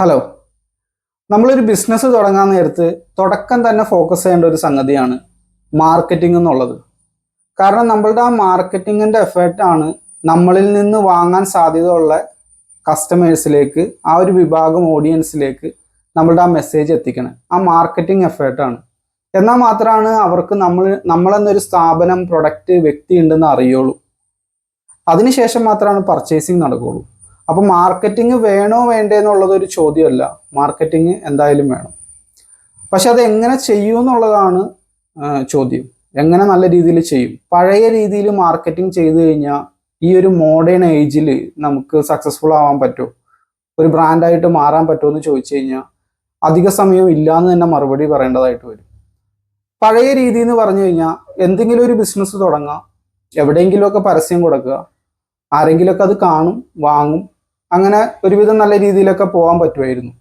Hello നമ്മളൊരു business തുടങ്ങാൻ നേരത്ത് തുടക്കം തന്നെ ഫോക്കസ് ചെയ്യേണ്ട ഒരു സംഗതിയാണ് മാർക്കറ്റിംഗ് എന്നുള്ളത്. കാരണം നമ്മളുടെ ആ മാർക്കറ്റിങ്ങിന്റെ എഫേർട്ടാണ് നമ്മളിൽ നിന്ന് വാങ്ങാൻ സാധ്യതയുള്ള കസ്റ്റമേഴ്സിലേക്ക് ആ ഒരു വിഭാഗം ഓഡിയൻസിലേക്ക് നമ്മളുടെ ആ മെസ്സേജ് എത്തിക്കണം. ആ മാർക്കറ്റിംഗ് എഫേർട്ടാണ് എന്നാൽ മാത്രമാണ് അവർക്ക് നമ്മൾ നമ്മളെന്നൊരു സ്ഥാപനം പ്രൊഡക്റ്റ് വ്യക്തി ഉണ്ടെന്ന് അറിയുള്ളൂ. അതിനുശേഷം മാത്രമാണ് പർച്ചേസിങ് നടക്കുകയുള്ളൂ. അപ്പൊ മാർക്കറ്റിംഗ് വേണോ വേണ്ടേ എന്നുള്ളത് ഒരു ചോദ്യമല്ല. മാർക്കറ്റിംഗ് എന്തായാലും വേണം. പക്ഷെ അത് എങ്ങനെ ചെയ്യും എന്നുള്ളതാണ് ചോദ്യം. എങ്ങനെ നല്ല രീതിയിൽ ചെയ്യും? പഴയ രീതിയിൽ മാർക്കറ്റിംഗ് ചെയ്തു കഴിഞ്ഞാൽ ഈ ഒരു മോഡേൺ ഏജിൽ നമുക്ക് സക്സസ്ഫുൾ ആവാൻ പറ്റുമോ ഒരു ബ്രാൻഡായിട്ട് മാറാൻ പറ്റുമോ എന്ന് ചോദിച്ചു കഴിഞ്ഞാൽ അധിക സമയം ഇല്ലാന്ന് തന്നെ മറുപടി പറയേണ്ടതായിട്ട് വരും. പഴയ രീതി എന്ന് പറഞ്ഞു കഴിഞ്ഞാൽ എന്തെങ്കിലും ഒരു ബിസിനസ് തുടങ്ങാം. എവിടെയെങ്കിലുമൊക്കെ പരസ്യം കൊടുക്കുക. ആരെങ്കിലുമൊക്കെ അത് കാണും വാങ്ങും. അങ്ങനെ ഒരുവിധം നല്ല രീതിയിലൊക്കെ പോകാൻ പറ്റുമായിരുന്നു.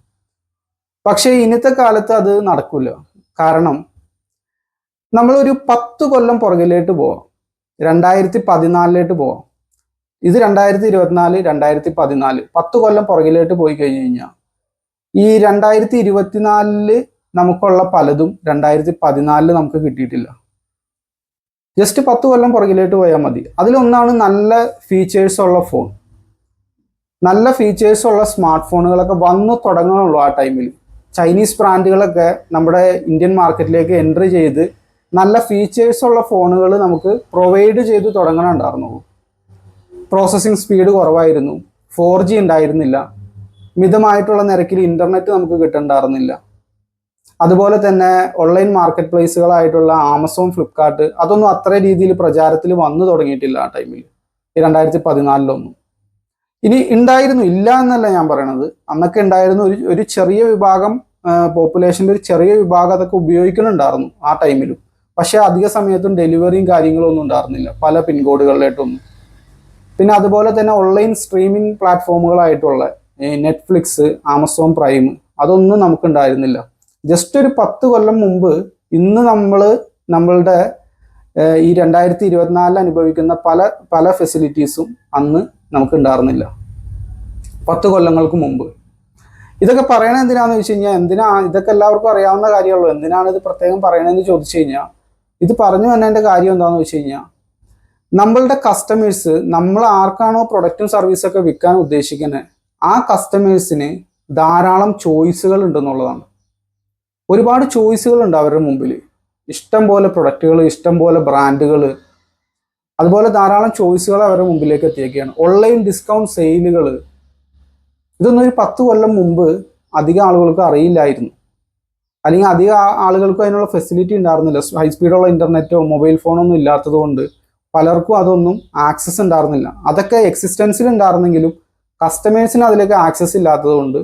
പക്ഷേ ഇന്നത്തെ കാലത്ത് അത് നടക്കില്ല കാരണം നമ്മളൊരു പത്ത് കൊല്ലം പുറകിലേക്ക് പോവാം. രണ്ടായിരത്തി പതിനാലിലേക്ക് പോവാം. ഇത് രണ്ടായിരത്തി ഇരുപത്തിനാല് രണ്ടായിരത്തി പതിനാല് പത്ത് കൊല്ലം പുറകിലേക്ക് പോയി കഴിഞ്ഞു കഴിഞ്ഞാൽ ഈ രണ്ടായിരത്തി ഇരുപത്തിനാലിൽ നമുക്കുള്ള പലതും രണ്ടായിരത്തി പതിനാലിൽ നമുക്ക് കിട്ടിയിട്ടില്ല. ജസ്റ്റ് പത്ത് കൊല്ലം പുറകിലേക്ക് പോയാൽ മതി. അതിലൊന്നാണ് നല്ല ഫീച്ചേഴ്സ് ഉള്ള ഫോൺ നല്ല ഫീച്ചേഴ്സ് ഉള്ള സ്മാർട്ട് ഫോണുകളൊക്കെ വന്നു തുടങ്ങണുള്ളൂ ആ ടൈമിൽ ചൈനീസ് ബ്രാൻഡുകളൊക്കെ നമ്മുടെ ഇന്ത്യൻ മാർക്കറ്റിലേക്ക് എൻട്രി ചെയ്ത് നല്ല ഫീച്ചേഴ്സ് ഉള്ള ഫോണുകൾ നമുക്ക് പ്രൊവൈഡ് ചെയ്ത് തുടങ്ങണുണ്ടായിരുന്നുള്ളൂ പ്രോസസ്സിംഗ് സ്പീഡ് കുറവായിരുന്നു. ഫോർ ജി ഉണ്ടായിരുന്നില്ല. മിതമായിട്ടുള്ള നിരക്കിൽ ഇന്റർനെറ്റ് നമുക്ക് കിട്ടണ്ടായിരുന്നില്ല. അതുപോലെ തന്നെ ഓൺലൈൻ മാർക്കറ്റ് പ്ലേസുകളായിട്ടുള്ള ആമസോൺ ഫ്ലിപ്കാർട്ട് അതൊന്നും അത്ര രീതിയിൽ പ്രചാരത്തിൽ വന്നു തുടങ്ങിയിട്ടില്ല ആ ടൈമിൽ രണ്ടായിരത്തി പതിനാലിലൊന്നും. ഇനി ഉണ്ടായിരുന്നു ഇല്ല എന്നല്ല ഞാൻ പറയണത്. അന്നൊക്കെ ഉണ്ടായിരുന്നു ഒരു ഒരു ചെറിയ വിഭാഗം പോപ്പുലേഷന്റെ ഒരു ചെറിയ വിഭാഗം അതൊക്കെ ഉപയോഗിക്കുന്നുണ്ടായിരുന്നു ആ ടൈമിലും പക്ഷേ അധിക സമയത്തും ഡെലിവറിയും കാര്യങ്ങളും ഒന്നും ഉണ്ടായിരുന്നില്ല പല പിൻകോഡുകളിലായിട്ടൊന്നും. പിന്നെ അതുപോലെ തന്നെ ഓൺലൈൻ സ്ട്രീമിംഗ് പ്ലാറ്റ്ഫോമുകളായിട്ടുള്ള നെറ്റ്ഫ്ലിക്സ് ആമസോൺ പ്രൈം അതൊന്നും നമുക്ക് ഉണ്ടായിരുന്നില്ല ജസ്റ്റ് ഒരു പത്ത് കൊല്ലം മുമ്പ് ഇന്ന് നമ്മൾ നമ്മളുടെ ഈ രണ്ടായിരത്തി ഇരുപത്തിനാലിൽ അനുഭവിക്കുന്ന പല പല ഫെസിലിറ്റീസും അന്ന് നമുക്ക് ഉണ്ടായിരുന്നില്ല പത്ത് കൊല്ലങ്ങൾക്ക് മുമ്പ്. ഇതൊക്കെ പറയണത് എന്തിനാന്ന് വെച്ച് കഴിഞ്ഞാൽ എന്തിനാ ഇതൊക്കെ എല്ലാവർക്കും അറിയാവുന്ന കാര്യമുള്ളൂ എന്തിനാണ് ഇത് പ്രത്യേകം പറയണതെന്ന് ചോദിച്ചു കഴിഞ്ഞാൽ ഇത് പറഞ്ഞു വന്നതിന്റെ കാര്യം എന്താണെന്ന് വെച്ച് കഴിഞ്ഞാൽ നമ്മളുടെ കസ്റ്റമേഴ്സ് നമ്മൾ ആർക്കാണോ പ്രൊഡക്റ്റും സർവീസും ഒക്കെ വിൽക്കാൻ ഉദ്ദേശിക്കുന്നത് ആ കസ്റ്റമേഴ്സിന് ധാരാളം ചോയ്സുകൾ ഉണ്ടെന്നുള്ളതാണ്. ഒരുപാട് ചോയ്സുകൾ ഉണ്ട് അവരുടെ മുമ്പിൽ ഇഷ്ടം പോലെ പ്രൊഡക്റ്റുകൾ ഇഷ്ടം പോലെ ബ്രാൻഡുകൾ അതുപോലെ ധാരാളം ചോയ്സുകൾ അവരുടെ മുമ്പിലേക്ക് എത്തിയേക്കുകയാണ് ഓൺലൈൻ ഡിസ്കൗണ്ട് സെയിലുകൾ ഇതൊന്നും ഒരു പത്ത് കൊല്ലം മുമ്പ് അധികം ആളുകൾക്ക് അറിയില്ലായിരുന്നു. അല്ലെങ്കിൽ അധികം ആളുകൾക്ക് അതിനുള്ള ഫെസിലിറ്റി ഉണ്ടായിരുന്നില്ല. ഹൈ സ്പീഡുള്ള ഇന്റർനെറ്റോ മൊബൈൽ ഫോണോ ഒന്നും ഇല്ലാത്തത് കൊണ്ട് പലർക്കും അതൊന്നും ആക്സസ് ഉണ്ടായിരുന്നില്ല. അതൊക്കെ എക്സിസ്റ്റൻസിൽ ഉണ്ടായിരുന്നെങ്കിലും കസ്റ്റമേഴ്സിന് അതിലേക്ക് ആക്സസ് ഇല്ലാത്തതുകൊണ്ട്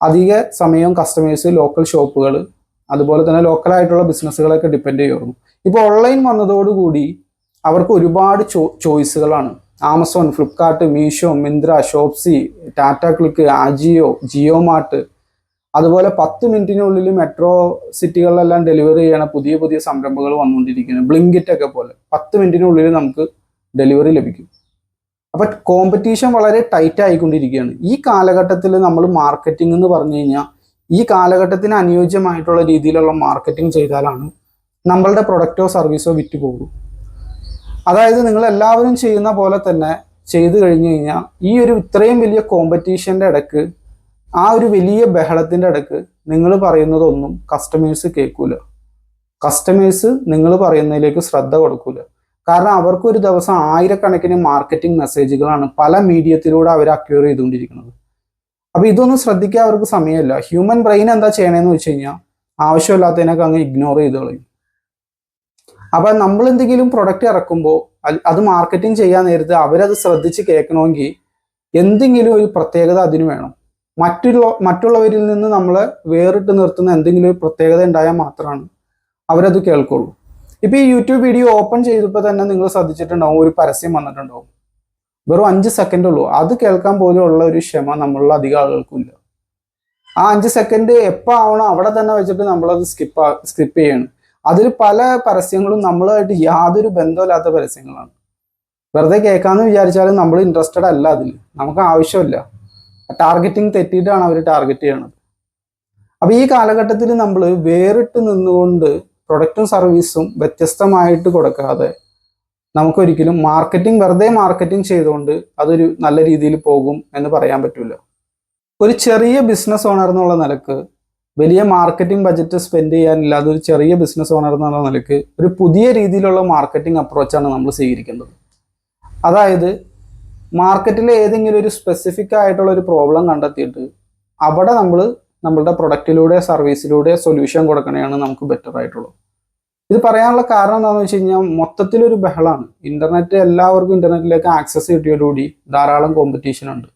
അധിക സമയവും കസ്റ്റമേഴ്സ് ലോക്കൽ ഷോപ്പുകൾ അതുപോലെ തന്നെ ലോക്കലായിട്ടുള്ള ബിസിനസ്സുകളൊക്കെ ഡിപ്പെൻഡ് ചെയ്യുമായിരുന്നു. ഇപ്പോൾ ഓൺലൈൻ വന്നതോടുകൂടി അവർക്ക് ഒരുപാട് ചോ ചോയ്സുകളാണ്. Amazon Flipkart Meesho Myntra Shopsy Tata CLiQ AJIO Jio mart. അതുപോലെ പത്ത് മിനിറ്റിനുള്ളിൽ മെട്രോ സിറ്റികളിലെല്ലാം ഡെലിവറി ചെയ്യണ പുതിയ പുതിയ സംരംഭങ്ങൾ വന്നുകൊണ്ടിരിക്കുന്നത് ബ്ലിങ്കിറ്റ് ഒക്കെ പോലെ. പത്ത് മിനിറ്റിനുള്ളിൽ നമുക്ക് ഡെലിവറി ലഭിക്കും. അപ്പം കോമ്പറ്റീഷൻ വളരെ ടൈറ്റ് ആയിക്കൊണ്ടിരിക്കുകയാണ്. ഈ കാലഘട്ടത്തിൽ നമ്മൾ മാർക്കറ്റിംഗ് എന്ന് പറഞ്ഞു കഴിഞ്ഞാൽ ഈ കാലഘട്ടത്തിന് അനുയോജ്യമായിട്ടുള്ള രീതിയിലുള്ള മാർക്കറ്റിംഗ് ചെയ്താലാണ് നമ്മളുടെ പ്രൊഡക്റ്റോ സർവീസോ വിറ്റ് പോകും. അതായത് നിങ്ങൾ എല്ലാവരും ചെയ്യുന്ന പോലെ തന്നെ ചെയ്തു കഴിഞ്ഞു കഴിഞ്ഞാൽ ഈ ഒരു ഇത്രയും വലിയ കോമ്പറ്റീഷന്റെ ഇടയ്ക്ക് ആ ഒരു വലിയ ബഹളത്തിന്റെ ഇടയ്ക്ക് നിങ്ങൾ പറയുന്നതൊന്നും കസ്റ്റമേഴ്സ് കേൾക്കൂല. കസ്റ്റമേഴ്സ് നിങ്ങൾ പറയുന്നതിലേക്ക് ശ്രദ്ധ കൊടുക്കൂല. കാരണം അവർക്ക് ഒരു ദിവസം ആയിരക്കണക്കിന് മാർക്കറ്റിംഗ് മെസ്സേജുകളാണ് പല മീഡിയത്തിലൂടെ അവർ അക്യൂർ ചെയ്തുകൊണ്ടിരിക്കുന്നത്. അപ്പോൾ ഇതൊന്നും ശ്രദ്ധിക്കാൻ അവർക്ക് സമയമില്ല. ഹ്യൂമൻ ബ്രെയിൻ എന്താ ചെയ്യണമെന്ന് വെച്ച് കഴിഞ്ഞാൽ ആവശ്യമില്ലാത്തതിനൊക്കെ അങ്ങ് ഇഗ്നോർ ചെയ്ത് കളയും. അപ്പൊ നമ്മൾ എന്തെങ്കിലും പ്രൊഡക്റ്റ് ഇറക്കുമ്പോൾ അത് മാർക്കറ്റിംഗ് ചെയ്യാൻ നേരത്ത് അവരത് ശ്രദ്ധിച്ച് കേൾക്കണമെങ്കിൽ എന്തെങ്കിലും ഒരു പ്രത്യേകത അതിന് വേണം. മറ്റുള്ള മറ്റുള്ളവരിൽ നിന്ന് നമ്മളെ വേറിട്ട് നിർത്തുന്ന എന്തെങ്കിലും ഒരു പ്രത്യേകത ഉണ്ടായാൽ മാത്രമാണ് അവരത് കേൾക്കുള്ളൂ. ഇപ്പൊ ഈ യൂട്യൂബ് വീഡിയോ ഓപ്പൺ ചെയ്തപ്പോൾ തന്നെ നിങ്ങൾ ശ്രദ്ധിച്ചിട്ടുണ്ടാവും ഒരു പരസ്യം വന്നിട്ടുണ്ടാവും. വെറും അഞ്ച് സെക്കൻഡ് ഉള്ളൂ. അത് കേൾക്കാൻ പോലും ഉള്ള ഒരു ക്ഷമ നമ്മളുള്ള അധികം ഇല്ല. ആ അഞ്ച് സെക്കൻഡ് എപ്പോൾ ആവണോ അവിടെ തന്നെ വെച്ചിട്ട് നമ്മളത് സ്കിപ്പ് സ്കിപ്പ് ചെയ്യണം. അതിൽ പല പരസ്യങ്ങളും നമ്മളുമായിട്ട് യാതൊരു ബന്ധമില്ലാത്ത പരസ്യങ്ങളാണ്. വെറുതെ കേൾക്കാമെന്ന് വിചാരിച്ചാലും നമ്മൾ ഇൻട്രസ്റ്റഡ് അല്ല അതിൽ നമുക്ക് ആവശ്യമില്ല. ടാർഗറ്റിംഗ് തെറ്റിയിട്ടാണ് അവർ ടാർഗറ്റ് ചെയ്യണത്. അപ്പൊ ഈ കാലഘട്ടത്തിൽ നമ്മൾ വേറിട്ട് നിന്നുകൊണ്ട് പ്രൊഡക്റ്റും സർവീസും വ്യത്യസ്തമായിട്ട് കൊടുക്കാതെ നമുക്കൊരിക്കലും മാർക്കറ്റിംഗ് വെറുതെ മാർക്കറ്റിംഗ് ചെയ്തുകൊണ്ട് അതൊരു നല്ല രീതിയിൽ പോകും എന്ന് പറയാൻ പറ്റില്ല ഒരു ചെറിയ ബിസിനസ് ഓണർ എന്നുള്ള നിലയ്ക്ക് വലിയ മാർക്കറ്റിംഗ് ബജറ്റ് സ്പെൻഡ് ചെയ്യാനില്ലാതെ ഒരു ചെറിയ ബിസിനസ് ഓണർ എന്നുള്ള നിലയ്ക്ക് ഒരു പുതിയ രീതിയിലുള്ള മാർക്കറ്റിംഗ് അപ്രോച്ചാണ് നമ്മൾ സ്വീകരിക്കേണ്ടത്. അതായത് മാർക്കറ്റിലെ ഏതെങ്കിലും ഒരു സ്പെസിഫിക് ആയിട്ടുള്ള ഒരു പ്രോബ്ലം കണ്ടെത്തിയിട്ട് അവിടെ നമ്മൾ നമ്മളുടെ പ്രൊഡക്റ്റിലൂടെ സർവീസിലൂടെ സൊല്യൂഷൻ കൊടുക്കണതാണ് നമുക്ക് ബെറ്റർ ആയിട്ടുള്ളത്. ഇത് പറയാനുള്ള കാരണം എന്താണെന്ന് വെച്ച് കഴിഞ്ഞാൽ മൊത്തത്തിലൊരു ബഹളാണ്. ഇന്റർനെറ്റ് എല്ലാവർക്കും ഇന്റർനെറ്റിലേക്ക് ആക്സസ് കിട്ടിയതോടുകൂടി ധാരാളം കോമ്പറ്റീഷൻ ഉണ്ട്.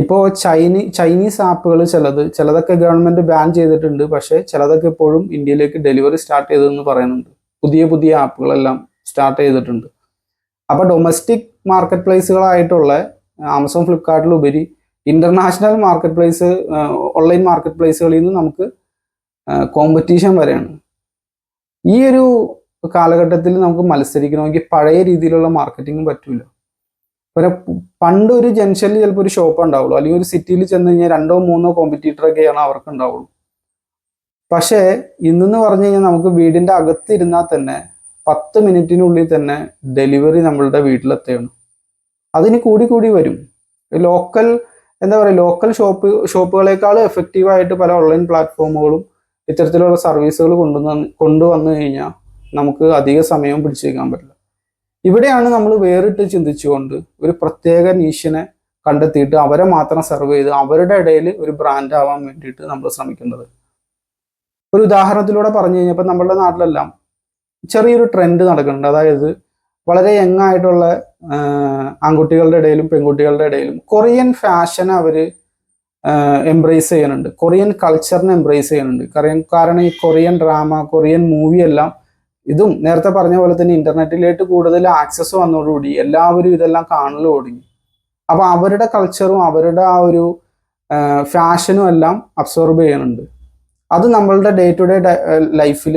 ഇപ്പോൾ ചൈനി ചൈനീസ് ആപ്പുകൾ ചിലത് ചിലതൊക്കെ ഗവൺമെന്റ് ബാൻ ചെയ്തിട്ടുണ്ട്. പക്ഷേ ചിലതൊക്കെ ഇപ്പോഴും ഇന്ത്യയിലേക്ക് ഡെലിവറി സ്റ്റാർട്ട് ചെയ്തതെന്ന് പറയുന്നുണ്ട്. പുതിയ പുതിയ ആപ്പുകളെല്ലാം സ്റ്റാർട്ട് ചെയ്തിട്ടുണ്ട്. അപ്പോൾ ഡൊമസ്റ്റിക് മാർക്കറ്റ് പ്ലേസുകളായിട്ടുള്ള Amazon ഫ്ലിപ്കാർട്ടിലുപരി international market place online market പ്ലേസുകളിൽ നിന്ന് നമുക്ക് കോമ്പറ്റീഷൻ വരെയാണ്. ഈ ഒരു കാലഘട്ടത്തിൽ നമുക്ക് മത്സരിക്കണമെങ്കിൽ പഴയ രീതിയിലുള്ള മാർക്കറ്റിംഗ് പറ്റൂല. പിന്നെ പണ്ട് ഒരു ജംഗ്ഷനിൽ ചിലപ്പോൾ ഒരു ഷോപ്പ് ഉണ്ടാവുള്ളൂ. അല്ലെങ്കിൽ ഒരു സിറ്റിയിൽ ചെന്ന് കഴിഞ്ഞാൽ രണ്ടോ മൂന്നോ കോമ്പറ്റീറ്റർ ഒക്കെയാണ് അവർക്ക് ഉണ്ടാവുള്ളൂ. പക്ഷേ ഇന്നെന്ന് പറഞ്ഞു കഴിഞ്ഞാൽ നമുക്ക് വീടിന്റെ അകത്തിരുന്നാൽ തന്നെ പത്ത് മിനിറ്റിനുള്ളിൽ തന്നെ ഡെലിവറി നമ്മളുടെ വീട്ടിലെത്തുകയാണ്. അതിന് കൂടി കൂടി വരും. ലോക്കൽ എന്താ പറയുക ലോക്കൽ ഷോപ്പ് ഷോപ്പുകളെക്കാൾ എഫക്റ്റീവായിട്ട് പല ഓൺലൈൻ പ്ലാറ്റ്ഫോമുകളും ഇത്തരത്തിലുള്ള സർവീസുകൾ കൊണ്ടുവന്ന് കൊണ്ടുവന്നു കഴിഞ്ഞാൽ നമുക്ക് അധിക സമയം പിടിച്ചേക്കാൻ പറ്റില്ല. ഇവിടെയാണ് നമ്മൾ വേറിട്ട് ചിന്തിച്ചുകൊണ്ട് ഒരു പ്രത്യേക നീഷിനെ കണ്ടെത്തിയിട്ട് അവരെ മാത്രം സെർവ് ചെയ്ത് അവരുടെ ഇടയിൽ ഒരു ബ്രാൻഡ് ആവാൻ വേണ്ടിയിട്ട് നമ്മൾ ശ്രമിക്കുന്നത് ഒരു ഉദാഹരണത്തിലൂടെ പറഞ്ഞു കഴിഞ്ഞപ്പോൾ നമ്മുടെ നാട്ടിലെല്ലാം ചെറിയൊരു ട്രെൻഡ് നടക്കുന്നുണ്ട്. അതായത് വളരെ യങ് ആയിട്ടുള്ള ആൺകുട്ടികളുടെ ഇടയിലും പെൺകുട്ടികളുടെ ഇടയിലും കൊറിയൻ ഫാഷൻ അവർ എംബ്രേസ് ചെയ്യുന്നുണ്ട്. കൊറിയൻ കൾച്ചറിനെ എംബ്രേസ് ചെയ്യുന്നുണ്ട്. കാരണം കാരണം ഈ കൊറിയൻ ഡ്രാമ കൊറിയൻ മൂവി എല്ലാം ഇതും നേരത്തെ പറഞ്ഞ പോലെ തന്നെ ഇന്റർനെറ്റിലേക്ക് കൂടുതൽ ആക്സസ് വന്നതോടുകൂടി എല്ലാവരും ഇതെല്ലാം കാണൽ തുടങ്ങി. അപ്പൊ അവരുടെ കൾച്ചറും അവരുടെ ആ ഒരു ഫാഷനും എല്ലാം അബ്സോർബ് ചെയ്യുന്നുണ്ട്. അത് നമ്മളുടെ ഡേ ടു ഡേ ലൈഫിൽ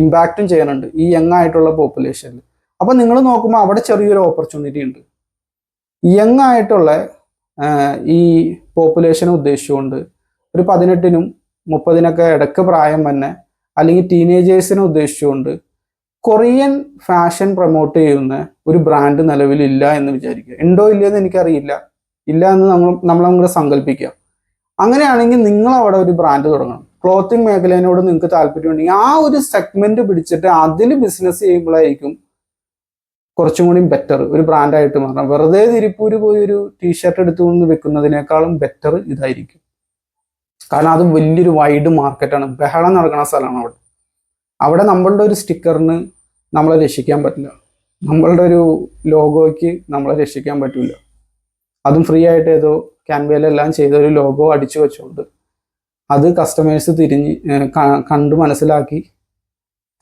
ഇമ്പാക്റ്റും ചെയ്യുന്നുണ്ട് ഈ യങ് ആയിട്ടുള്ള പോപ്പുലേഷനിൽ അപ്പൊ നിങ്ങൾ നോക്കുമ്പോൾ അവിടെ ചെറിയൊരു ഓപ്പർച്യൂണിറ്റി ഉണ്ട്. യങ് ആയിട്ടുള്ള ഈ പോപ്പുലേഷനെ ഉദ്ദേശിച്ചുകൊണ്ട് ഒരു പതിനെട്ടിനും മുപ്പതിനൊക്കെ ഇടയ്ക്ക് പ്രായം തന്നെ അല്ലെങ്കിൽ ടീനേജേഴ്സിനെ ഉദ്ദേശിച്ചുകൊണ്ട് കൊറിയൻ ഫാഷൻ പ്രൊമോട്ട് ചെയ്യുന്ന ഒരു ബ്രാൻഡ് നിലവിലില്ല എന്ന് വിചാരിക്കുക. ഉണ്ടോ ഇല്ലയെന്ന് എനിക്കറിയില്ല. ഇല്ല എന്ന് നമ്മൾ നമ്മൾ അങ്ങോട്ട് സങ്കല്പിക്കുക അങ്ങനെയാണെങ്കിൽ നിങ്ങൾ അവിടെ ഒരു ബ്രാൻഡ് തുടങ്ങണം. ക്ലോത്തിങ് മേഖലയോട് നിങ്ങൾക്ക് താല്പര്യമുണ്ടെങ്കിൽ ആ ഒരു സെഗ്മെന്റ് പിടിച്ചിട്ട് അതിൽ ബിസിനസ് ചെയ്യുമ്പോഴായിരിക്കും കുറച്ചും കൂടി ബെറ്റർ ഒരു ബ്രാൻഡായിട്ട് മാറണം വെറുതെ തിരുപ്പൂര് പോയി ഒരു ടീഷർട്ട് എടുത്തുകൊണ്ട് വെക്കുന്നതിനേക്കാളും ബെറ്റർ ഇതായിരിക്കും. കാരണം അത് വലിയൊരു വൈഡ് മാർക്കറ്റാണ് ബഹളം നടക്കുന്ന സ്ഥലമാണ് അവിടെ. അവിടെ നമ്മളുടെ ഒരു സ്റ്റിക്കറിന് നമ്മളെ രക്ഷിക്കാൻ പറ്റില്ല. നമ്മളുടെ ഒരു ലോഗോയ്ക്ക് നമ്മളെ രക്ഷിക്കാൻ പറ്റില്ല അതും ഫ്രീ ആയിട്ട് ഏതോ ക്യാൻവയിലെല്ലാം ചെയ്ത ഒരു ലോഗോ അടിച്ചു വെച്ചുകൊണ്ട് അത് കസ്റ്റമേഴ്സ് തിരിഞ്ഞ് കണ്ടു മനസ്സിലാക്കി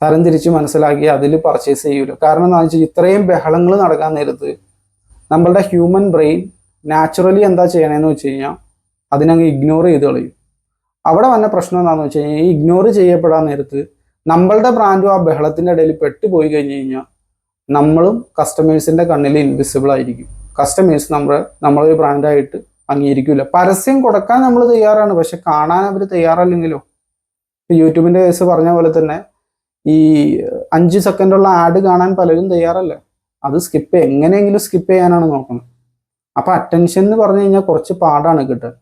തരം തിരിച്ച് മനസ്സിലാക്കി അതിൽ പർച്ചേസ് ചെയ്യൂല. കാരണം എന്താണെന്ന് വെച്ചാൽ ഇത്രയും ബഹളങ്ങൾ നടക്കാൻ നേരത്ത് നമ്മളുടെ ഹ്യൂമൻ ബ്രെയിൻ നാച്ചുറലി എന്താ ചെയ്യണമെന്ന് വെച്ച് കഴിഞ്ഞാൽ അതിനങ്ങ് ഇഗ്നോർ ചെയ്ത് കളയും. അവിടെ വന്ന പ്രശ്നം എന്താണെന്ന് വെച്ച് കഴിഞ്ഞാൽ ഈ ഇഗ്നോർ ചെയ്യപ്പെടാൻ നേരത്ത് നമ്മളുടെ ബ്രാൻഡും ആ ബഹളത്തിന്റെ ഇടയിൽ പെട്ടുപോയി കഴിഞ്ഞ് കഴിഞ്ഞാൽ നമ്മളും കസ്റ്റമേഴ്സിന്റെ കണ്ണിൽ ഇൻവിസിബിൾ ആയിരിക്കും. കസ്റ്റമേഴ്സ് നമ്മളെ നമ്മളൊരു ബ്രാൻഡായിട്ട് അംഗീകരിക്കില്ല പരസ്യം കൊടുക്കാൻ നമ്മൾ തയ്യാറാണ് പക്ഷെ കാണാൻ അവർ തയ്യാറല്ലെങ്കിലോ? യൂട്യൂബിന്റെ കേസ് പറഞ്ഞ പോലെ തന്നെ ഈ അഞ്ച് സെക്കൻഡുള്ള ആഡ് കാണാൻ പലരും തയ്യാറല്ല? അത് സ്കിപ്പ് എങ്ങനെയെങ്കിലും സ്കിപ്പ് ചെയ്യാനാണ് നോക്കുന്നത്. അപ്പോൾ അറ്റൻഷൻ എന്ന് പറഞ്ഞു കഴിഞ്ഞാൽ കുറച്ച് പാടാണ് കിട്ടാൻ.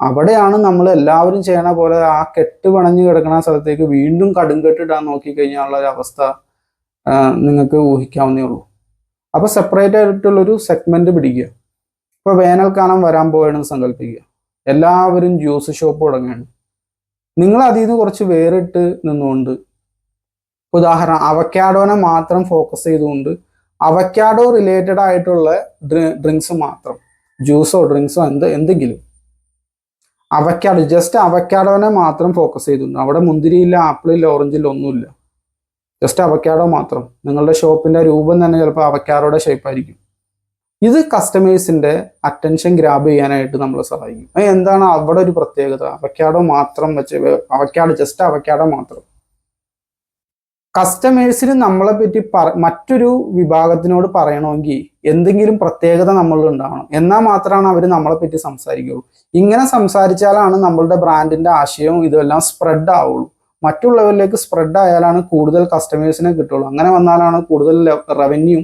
അവിടെയാണ് നമ്മൾ എല്ലാവരും ചെയ്യണ പോലെ ആ കെട്ട് പണഞ്ഞു കിടക്കുന്ന സ്ഥലത്തേക്ക് വീണ്ടും കടുംകെട്ടിടാൻ നോക്കിക്കഴിഞ്ഞാലുള്ള ഒരു അവസ്ഥ നിങ്ങൾക്ക് ഊഹിക്കാവുന്നേ ഉള്ളൂ. അപ്പൊ സെപ്പറേറ്റ് ആയിട്ടുള്ളൊരു സെഗ്മെന്റ് പിടിക്കുക. ഇപ്പൊ വേനൽക്കാലം വരാൻ പോയെന്ന് സങ്കല്പിക്കുക എല്ലാവരും ജ്യൂസ് ഷോപ്പ് തുടങ്ങുകയാണ്. നിങ്ങൾ അതിൽ നിന്ന് കുറച്ച് വേറിട്ട് നിന്നുകൊണ്ട് ഉദാഹരണം അവക്കാഡോനെ മാത്രം ഫോക്കസ് ചെയ്തുകൊണ്ട് അവക്കാഡോ റിലേറ്റഡ് ആയിട്ടുള്ള ഡ്രിങ്ക്സ് മാത്രം ജ്യൂസോ ഡ്രിങ്ക്സോ എന്ത് എന്തെങ്കിലും അവക്കാഡോ ജസ്റ്റ് അവക്കാഡോനെ മാത്രം ഫോക്കസ് ചെയ്തിട്ടുണ്ട് അവിടെ മുന്തിരിയില്ല ആപ്പിളില്ല ഓറഞ്ചില്ല ഒന്നുമില്ല. ജസ്റ്റ് അവക്കാഡോ മാത്രം. നിങ്ങളുടെ ഷോപ്പിന്റെ രൂപം തന്നെ ചിലപ്പോൾ അവക്കാഡോയുടെ ഷേപ്പായിരിക്കും ഇത് കസ്റ്റമേഴ്സിന്റെ അറ്റൻഷൻ ഗ്രാബ് ചെയ്യാനായിട്ട് നമ്മളെ സഹായിക്കും. എന്താണ് അവിടെ ഒരു പ്രത്യേകത? അവക്കാഡോ മാത്രം വെച്ച് അവക്കാഡോ ജസ്റ്റ് അവക്കാഡോ മാത്രം. കസ്റ്റമേഴ്സിന് നമ്മളെ പറ്റി പറ മറ്റൊരു വിഭാഗത്തിനോട് പറയണമെങ്കിൽ എന്തെങ്കിലും പ്രത്യേകത നമ്മളിൽ ഉണ്ടാവണം. എന്നാൽ മാത്രമാണ് അവർ നമ്മളെ പറ്റി സംസാരിക്കുള്ളൂ ഇങ്ങനെ സംസാരിച്ചാലാണ് നമ്മളുടെ ബ്രാൻഡിന്റെ ആശയവും ഇതെല്ലാം സ്പ്രെഡ് ആവുള്ളൂ. മറ്റുള്ളവരിലേക്ക് സ്പ്രെഡ് ആയാലാണ് കൂടുതൽ കസ്റ്റമേഴ്സിനെ കിട്ടുള്ളൂ. അങ്ങനെ വന്നാലാണ് കൂടുതൽ റവന്യൂ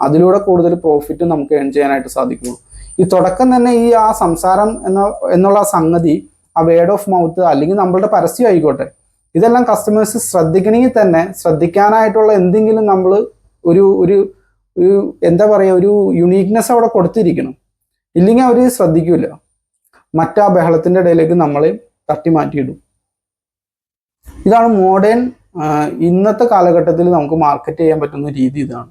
അതിലൂടെ കൂടുതൽ പ്രോഫിറ്റും നമുക്ക് ഏൺ ചെയ്യാനായിട്ട് സാധിക്കുള്ളൂ ഈ തുടക്കം തന്നെ ഈ ആ സംസാരം എന്ന എന്നുള്ള സംഗതി ആ വേർഡ് ഓഫ് മൗത്ത് അല്ലെങ്കിൽ നമ്മളുടെ പരസ്യം ആയിക്കോട്ടെ ഇതെല്ലാം കസ്റ്റമേഴ്സ് ശ്രദ്ധിക്കണമെങ്കിൽ തന്നെ ശ്രദ്ധിക്കാനായിട്ടുള്ള എന്തെങ്കിലും നമ്മൾ ഒരു ഒരു ഒരു എന്താ പറയുക ഒരു യുണീക്നെസ് അവിടെ കൊടുത്തിരിക്കണം. ഇല്ലെങ്കിൽ അവർ ശ്രദ്ധിക്കില്ല മറ്റാ ബഹളത്തിന്റെ ഇടയിലേക്ക് നമ്മളെ തട്ടി മാറ്റിയിടും. ഇതാണ് മോഡേൺ ഇന്നത്തെ കാലഘട്ടത്തിൽ നമുക്ക് മാർക്കറ്റ് ചെയ്യാൻ പറ്റുന്ന രീതി ഇതാണ്.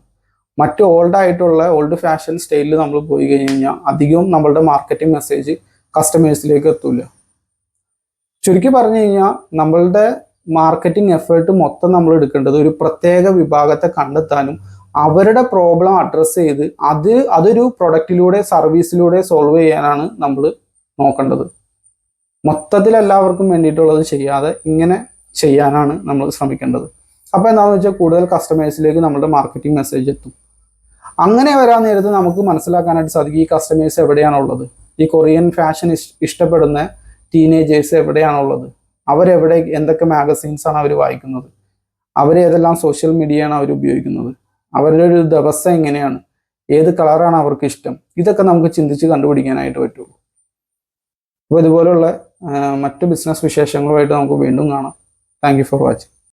മറ്റ് ഓൾഡ് ആയിട്ടുള്ള ഓൾഡ് ഫാഷൻ സ്റ്റൈലിൽ നമ്മൾ പോയി കഴിഞ്ഞ് കഴിഞ്ഞാൽ അധികവും നമ്മളുടെ മാർക്കറ്റിംഗ് മെസ്സേജ് കസ്റ്റമേഴ്സിലേക്ക് എത്തൂല. ചുരുക്കി പറഞ്ഞു കഴിഞ്ഞാൽ നമ്മളുടെ മാർക്കറ്റിംഗ് എഫേർട്ട് മൊത്തം നമ്മൾ എടുക്കേണ്ടത് ഒരു പ്രത്യേക വിഭാഗത്തെ കണ്ടെത്താനും അവരുടെ പ്രോബ്ലം അഡ്രസ്സ് ചെയ്ത് അത് അതൊരു പ്രൊഡക്റ്റിലൂടെ സർവീസിലൂടെ സോൾവ് ചെയ്യാനാണ് നമ്മൾ നോക്കേണ്ടത്. മൊത്തത്തിൽ എല്ലാവർക്കും വേണ്ടിയിട്ടുള്ളത് ചെയ്യാതെ ഇങ്ങനെ ചെയ്യാനാണ് നമ്മൾ ശ്രമിക്കേണ്ടത്. അപ്പോൾ എന്താണെന്ന് വെച്ചാൽ കൂടുതൽ കസ്റ്റമേഴ്സിലേക്ക് നമ്മുടെ മാർക്കറ്റിംഗ് മെസ്സേജ് എത്തും. അങ്ങനെ വരാൻ നേരത്ത് നമുക്ക് മനസ്സിലാക്കാനായിട്ട് സാധിക്കും ഈ കസ്റ്റമേഴ്സ് എവിടെയാണുള്ളത്? ഈ കൊറിയൻ ഫാഷൻ ഇഷ്ടപ്പെടുന്ന ടീനേജേഴ്സ് എവിടെയാണുള്ളത്? അവരെവിടെ എന്തൊക്കെ മാഗസീൻസാണ് അവർ വായിക്കുന്നത്? അവർ ഏതെല്ലാം സോഷ്യൽ മീഡിയയാണ് അവർ ഉപയോഗിക്കുന്നത്? അവരുടെ ഒരു ദിവസം എങ്ങനെയാണ്? ഏത് കളറാണ് അവർക്ക് ഇഷ്ടം? ഇതൊക്കെ നമുക്ക് ചിന്തിച്ച് കണ്ടുപിടിക്കാനായിട്ട് പറ്റുള്ളൂ. അപ്പോൾ ഇതുപോലുള്ള മറ്റു ബിസിനസ് വിശേഷങ്ങളുമായിട്ട് നമുക്ക് വീണ്ടും കാണാം. Thank for watching